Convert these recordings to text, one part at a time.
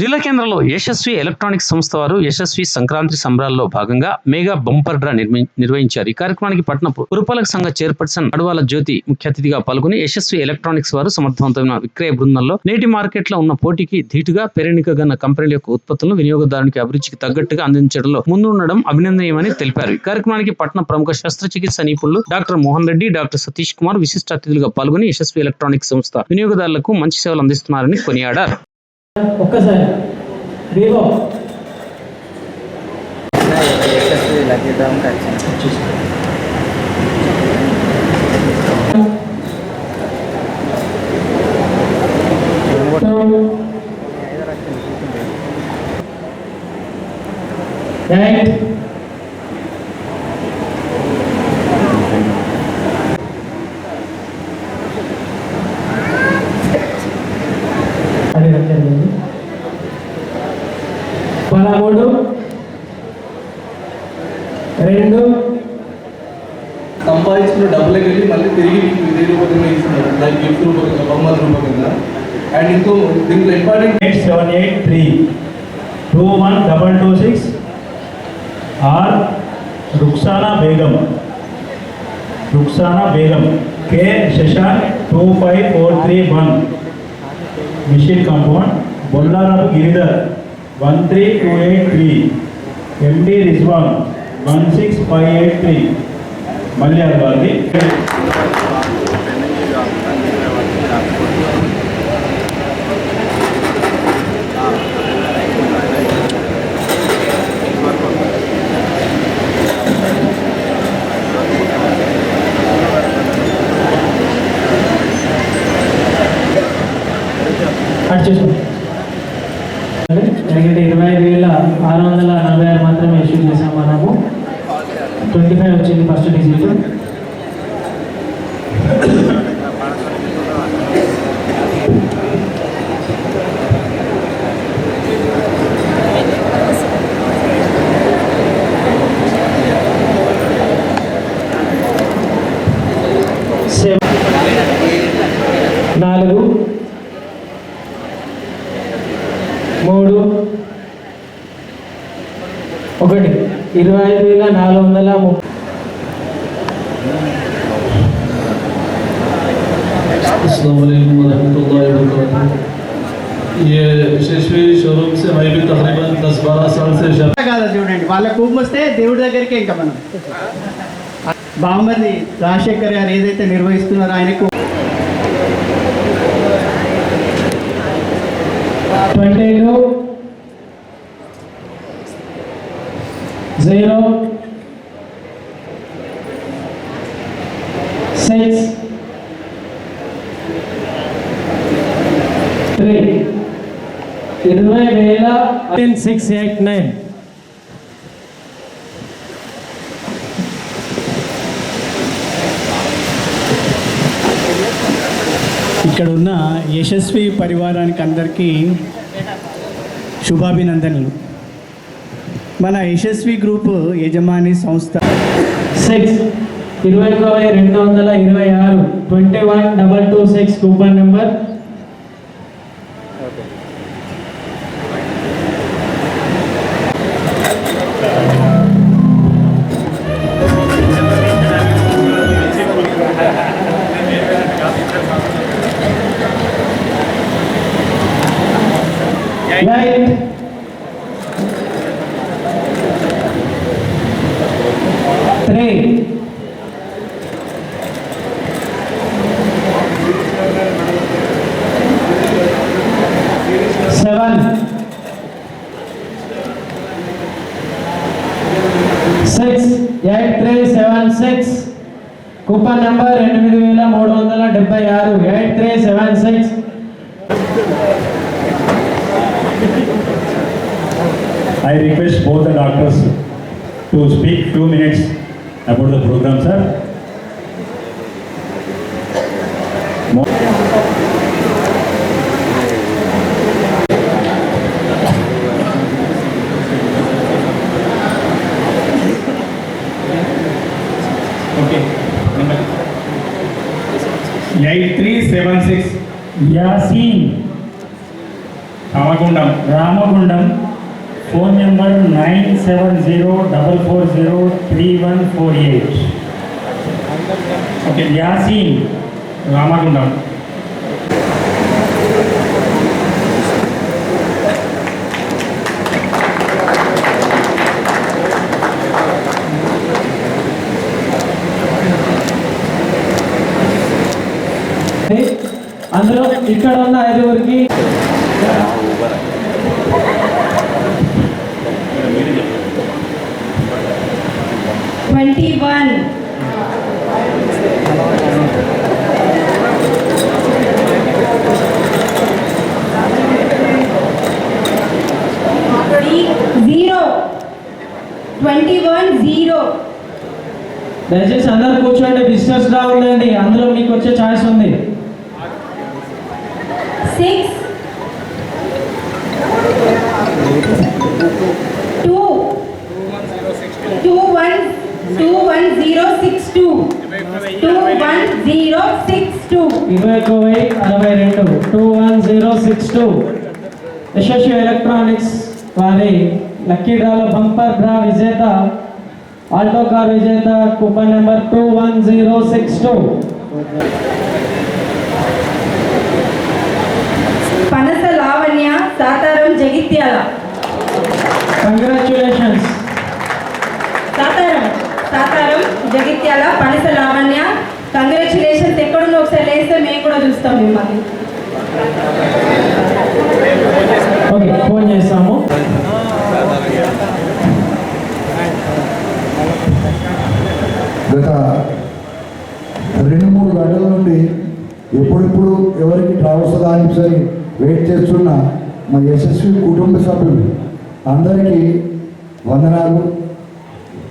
జిల్లా కేంద్రంలో యశస్వి ఎలక్ట్రానిక్స్ సంస్థ వారు యశస్వి సంక్రాంతి సంబరాల్లో భాగంగా మెగా బంపర్ డ్రా నిర్వహించారు. ఈ కార్యక్రమానికి పట్టణ పురపాలక సంఘ చైర్పర్సన్ అడవాల జ్యోతి ముఖ్య అతిథిగా పాల్గొని యశస్వి ఎలక్ట్రానిక్స్ వారు సమర్థవంతమైన విక్రయ బృందంలో నేటి మార్కెట్లో ఉన్న పోటీకి ధీటుగా పేరెనికగన్న కంపెనీల యొక్క ఉత్పత్తులను వినియోగదారునికి అభిరుచికి తగ్గట్టుగా అందించడంలో ముందుండడం అభినందనీయమని తెలిపారు. ఈ కార్యక్రమానికి పట్టణ ప్రముఖ శస్త్రచికిత్స నిపుణులు డాక్టర్ మోహన్ రెడ్డి డాక్టర్ సతీష్ కుమార్ విశిష్ట అతిథులుగా పాల్గొని యశస్వి ఎలక్ట్రానిక్స్ సంస్థ వినియోగదారులకు మంచి సేవలు అందిస్తున్నారని కొనియాడారు. ఒక్కసారి. వివో యశస్వి లక్కీ డ్రామ్కి వచ్చిన ఎయిట్ అది రచ్చండి పదమూడు రెండు సంపాదించిన డబ్బులకి వెళ్ళి మళ్ళీ తిరిగి మీకు ఇదే రూపకంగా ఇస్తున్నారు లైక్ గిఫ్ట్ రూపకంగా బహుమతి రూపకంగా అండ్ ఇంకో దీంట్లో important eight seven eight three two one double two six or Ruksana Begum Ruksana Begum K Shashank two five four three one mission compound Bollarapu Giridhar one three two eight three MD Rizwan one six five eight three మళ్ళీ అది start చూసుకో ఎందుకంటే ఇరవై ఐదు వేల ఆరు వందల నలభై ఆరు మాత్రమే ఇష్యూ చేసాం మనము ట్వంటీ ఫైవ్ వచ్చింది ఫస్ట్ డిజిట్ సెవెన్ నాలుగు మూడు ఒకటి ఇరవై ఐదు వేల నాలుగు వందల ముప్పై अस्सलाम वालेकुम वरहमतुल्लाहि वबरकातुहू ये यशस्वी शोरूम से मैं भी तकरीबन दस बारह साल से शा- కాదా చూడండి వాళ్ళ కోపం వస్తే దేవుడి దగ్గరికే ఇంకా మనం బామ్మది రాజశేఖర్ గారు ఏదైతే నిర్వహిస్తున్నారో ఆయనకు twenty two zero six six eight nine ఇక్కడ ఉన్న యశస్వి పరివారానికి అందరికీ శుభాభినందనలు. మన యశస్వి గ్రూప్ యజమాని సంస్థ. సిక్స్ ఇరవై ఒకటి రెండు వందల ఇరవై ఆరు twenty one double two six coupon number coupon number ఎనిమిది వేల మూడు వందల డెబ్బై ఆరు eight three seven six. I request both doctors to speak two minutes about the programme sir Eight three seven six. Yasin. Ramagundam. Ramagundam. Phone number nine seven zero double four zero three one four eight. Okay. Yasin. Ramagundam. అందులో ఇక్కడ ఉన్న ఐదుగురికి twenty one. Zero. Twenty one zero. దయచేసి అందరు కూర్చోండి business లా ఉందండి అందులో మీకు వచ్చే ఛాయిస్ ఉంది. Six two two one two one zero six two two one zero six two ఇరవై ఒక్క అరవై రెండు two one zero six two Yashaswi electronics వారి లక్కీ డ్రాల బంపర్ డ్రా విజేత ఆల్టో కార్ విజేత coupon number two one zero six two Lavanya Sataram Jagtial. Congratulations Sataram Sataram Jagtial పనస Lavanya. Congratulations ఎక్కడుందో ఒకసారి లేస్తే మేము కూడా చూస్తాం మిమ్మల్ని. ఓకే ఫోన్ చేస్తాము. గత రెండు మూడు గంటల నుండి ఎప్పుడెప్పుడు ఎవరికి డ్రా వస్తుందా అని సరి వెయిట్ చేస్తున్న మా యశస్వి కుటుంబ సభ్యులు అందరికీ వందనాలు.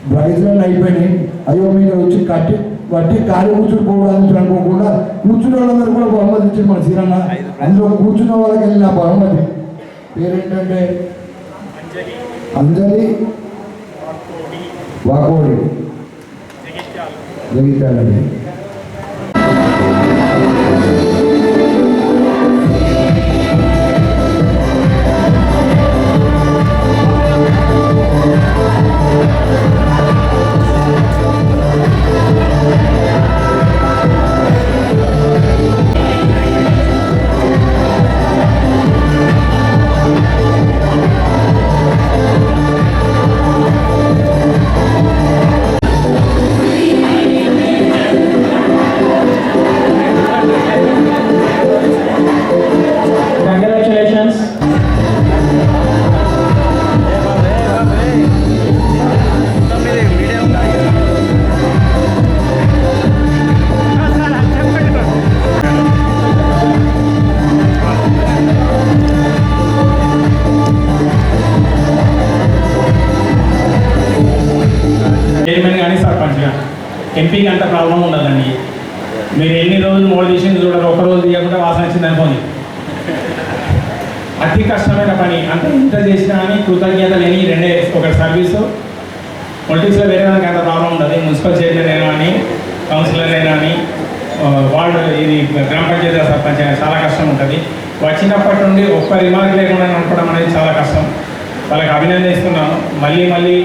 బ్రైజ్లను అయిపోయినాయి. అయ్యో మీరు వచ్చి కట్టి వట్టి కాలు కూర్చుని పోవడానికి అనుకోకుండా కూర్చున్న వాళ్ళందరూ కూడా బహుమతి ఇచ్చింది మన సీరన్న అందులో కూర్చున్న వాళ్ళకి వెళ్ళిన బహుమతి పేరేంటంటే? అంజలి వాకోడి. జగిత్యాలండి అతి కష్టమైన పని. అంటే ఇంత చేసినా కానీ కృతజ్ఞత లేని రెండే. ఒకటి సర్వీసు. పొలిటిక్స్లో వేరే దానికి అంత ప్రాబ్లం ఉండదు. మున్సిపల్ చైర్మన్ అయినా కానీ కౌన్సిలర్ అయినా కానీ వార్డు ఇది గ్రామ పంచాయతీ సర్పంచ్ అయినా చాలా కష్టం ఉంటుంది. వచ్చినప్పటి నుండి ఒక్క రిమార్క్ లేకుండా నడపడం అనేది చాలా కష్టం. వాళ్ళకి అభినందిస్తున్నాను. మళ్ళీ మళ్ళీ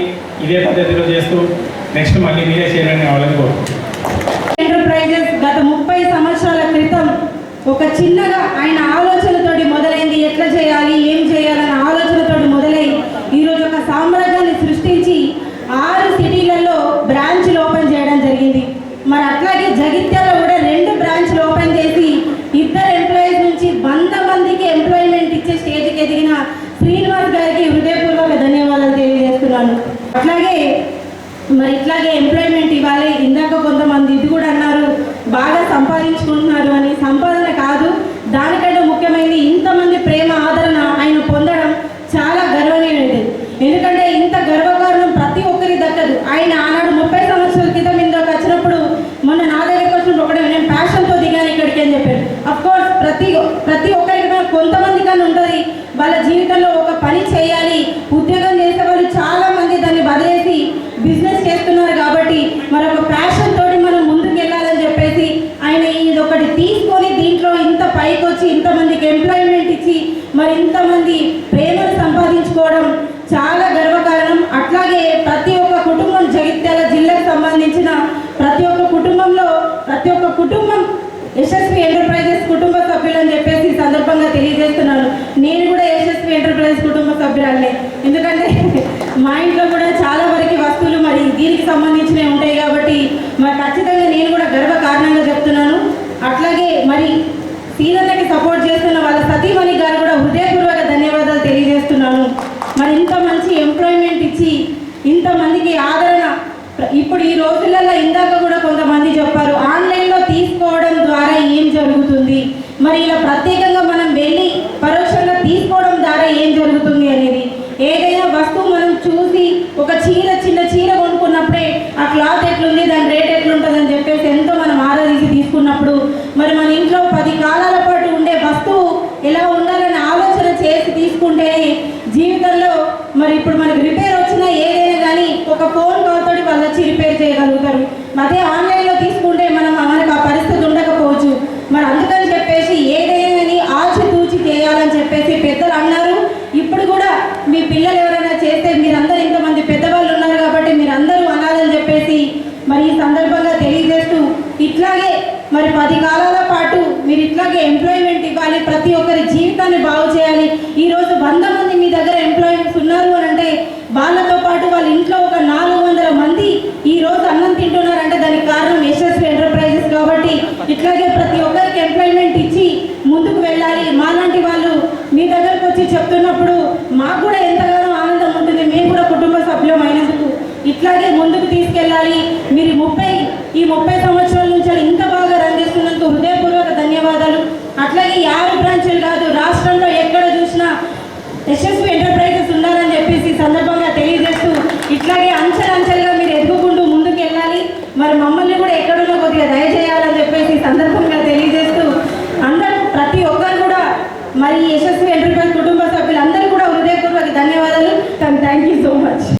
ఇదే పద్ధతిలో చేస్తూ నెక్స్ట్ మళ్ళీ మీరే చేయాలని వాళ్ళని కోరుకుంటున్నాను. ఎంటర్ప్రైజెస్ గత ముప్పై సంవత్సరాల క్రితం ఒక చిన్నగా ఆయన ఆలోచనతోటి ఎట్లా చేయాలి ఏం చేయాలన్న ఆలోచనతోటి మొదలై ఈరోజు ఒక సామ్రాజ్యాన్ని సృష్టించి ఆరు సిటీలలో బ్రాంచ్లు ఓపెన్ చేయడం జరిగింది. మరి అట్లాగే జగిత్యాల కూడా రెండు బ్రాంచ్లు ఓపెన్ చేసి ఇద్దరు ఎంప్లాయీస్ నుంచి వంద మందికి ఎంప్లాయ్మెంట్ ఇచ్చే స్టేజ్కి ఎదిగిన శ్రీనివాస్ గారికి హృదయపూర్వక ధన్యవాదాలు తెలియజేస్తున్నాను. అట్లాగే మరి ఇట్లాగే ఎంప్లాయ్మెంట్ ఇవ్వాలి. ఇందాక కొంతమంది ఇది కూడా అన్నారు బాగా సంపాదించుకుంటున్నారు అని. సంపాదన కాదు దానికంటే ముఖ్యమైనది ఇంతమంది ప్రేమ ఆదరణ ఆయన పొందడం చాలా గర్వనీయమైనది ఎందుకంటే ఇంత గర్వకారణం ప్రతి ఒక్కరి దక్కదు ఆయన ఆనాడు ముప్పై సంవత్సరాల క్రితం ఇందాక వచ్చినప్పుడు మొన్న నా దగ్గరికి వచ్చినప్పుడు ఒకటే నేను ప్యాషన్తో దిగాను ఇక్కడికి అని చెప్పారు అఫ్ కోర్స్ ప్రతి ప్రతి ఒక్కరికి కూడా కొంతమంది కానీ ఉంటుంది వాళ్ళ జీవితంలో ఒక పని చేయాలి ఉద్యోగం చేసే వాళ్ళు చాలా మంది దాన్ని వదిలేసి బిజినెస్ చేస్తున్నారు కాబట్టి మరి ఒక ప్యాషన్ తోటి మనం ముందుకు వెళ్ళాలని చెప్పేసి ఆయన ఇది ఒకటి తీసుకొని దీంట్లో ఇంత పైకి వచ్చి ఇంతమందికి ఎంప్లాయ్మెంట్ ఇచ్చి మరి ఇంతమంది ప్రేమను సంపాదించుకోవడం చాలా గర్వకారణం. అట్లాగే ప్రతి ఒక్క కుటుంబం జగిత్యాల జిల్లాకు సంబంధించిన ప్రతి ఒక్క కుటుంబంలో ప్రతి ఒక్క కుటుంబం యశస్వి ఎంటర్ప్రైజెస్ కుటుంబ సభ్యులని చెప్పేసి ఈ సందర్భంగా తెలియజేస్తున్నాను. నేను కూడా యశస్వి ఎంటర్ప్రైజెస్ కుటుంబ సభ్యురాలే ఎందుకంటే మా ఇంట్లో కూడా చాలా వరకు వస్తువులు మరి దీనికి సంబంధించినవి ఉంటాయి కాబట్టి మరి ఖచ్చితంగా నేను కూడా గర్వ కారణంగా చెప్తున్నాను. అట్లాగే మరి సీనన్నకి సపోర్ట్ చేస్తున్న వాళ్ళ సతీమణి గారు కూడా హృదయపూర్వక ధన్యవాదాలు తెలియజేస్తున్నాను. మరి ఇంత మంచి ఎంప్లాయ్మెంట్ ఇచ్చి ఇంతమందికి ఆదరణ ఇప్పుడు ఈ రోజులలో ఇందాక కూడా కొంతమంది చెప్పారు ఆన్లైన్లో తీసుకోవడం ద్వారా ఏం జరుగుతుంది? మరి ఇలా ప్రత్యేకంగా మనం వెళ్ళి పరోక్షంగా తీసుకోవడం ద్వారా ఏం జరుగుతుంది అనేది? ఏదైనా వస్తువు మనం చూసి ఒక చీర చిన్న చీర కొనుక్కున్నప్పుడే ఆ క్లాత్ ఎట్లుంది దాని రేట్ ఎట్లుంటుంది అని చెప్పేసి ఎంతో మనం ఆరాధించి తీసుకున్నప్పుడు మరి మన ఇంట్లో పది కాలాల పాటు ఉండే వస్తువు ఎలా ఉండాలని ఆలోచన చేసి తీసుకుంటేనే జీవితంలో మరి ఇప్పుడు మనకి రిపేర్ వచ్చినా ఏదైనా కానీ ఒక ఫోన్ కాల్ తోటి వాళ్ళు వచ్చి రిపేర్ చేయగలుగుతారు. అదే ఆన్లైన్లో తీసుకుంటే మనం మనకు ఆ పరిస్థితి ఉండకపోవచ్చు. మరి అందుకని చెప్పేసి ఏదైనా కానీ ఆచితూచి చేయాలని చెప్పేసి పెద్దలు అన్నారు. ఇప్పుడు కూడా మీ పిల్లలు ఎవరైనా చేస్తే మీరందరూ ఇంతమంది పెద్దవాళ్ళు ఉన్నారు కాబట్టి మీరందరూ అనాలని చెప్పేసి మరి ఈ సందర్భంగా తెలియజేస్తూ ఇట్లాగే మరి పది కాలాల పాటు మీరు ఇట్లాగే ఎంప్లాయ్మెంట్ ఇవ్వాలి. ప్రతి ఒక్కరి జీవితాన్ని బాగు చేయాలి ఈరోజు వంద మంది మీ దగ్గర ఎంప్లాయ్మెంట్స్ ఉన్నారు అని అంటే వాళ్ళతో పాటు వాళ్ళ ఇంట్లో ఒక నాలుగు వందల మంది ఈ రోజు అన్నం తింటున్నారంటే దానికి కారణం యశస్వి ఎంటర్ప్రైజెస్ కాబట్టి ఇట్లాగే ప్రతి ఒక్కరికి ఎంప్లాయ్మెంట్ ఇచ్చి ముందుకు వెళ్ళాలి. మాలాంటి వాళ్ళు మీ దగ్గరకు వచ్చి చెప్తున్నప్పుడు మాకు కూడా ఎంతగానో ఆనందం ఉంటుంది. మేము కూడా కుటుంబ సభ్యులం అయినందుకు ఇట్లాగే ముందుకు తీసుకెళ్ళాలి. మీరు ముప్పై ఈ ముప్పై సంవత్సరాల నుంచి ఇంత బాగా రన్ చేస్తున్నందుకు హృదయపూర్వక ధన్యవాదాలు. అట్లాగే ఈ ఆరు బ్రాంచులు కాదు రాష్ట్రంలో ఎక్కడ చూసినా యశస్వి ఎంటర్ప్రైజెస్ ఉండాలని చెప్పేసి ఈ సందర్భంగా తెలియజేస్తూ ఇట్లాగే అంచెలంచెలుగా మీరు ఎదుగుకుంటూ ముందుకు వెళ్ళాలి మరి మమ్మల్ని కూడా ఎక్కడున్నా కొద్దిగా దయచేయాలని చెప్పేసి ఈ సందర్భంగా తెలియజేస్తూ అందరూ ప్రతి ఒక్కరు కూడా మరి ఈ యశస్వి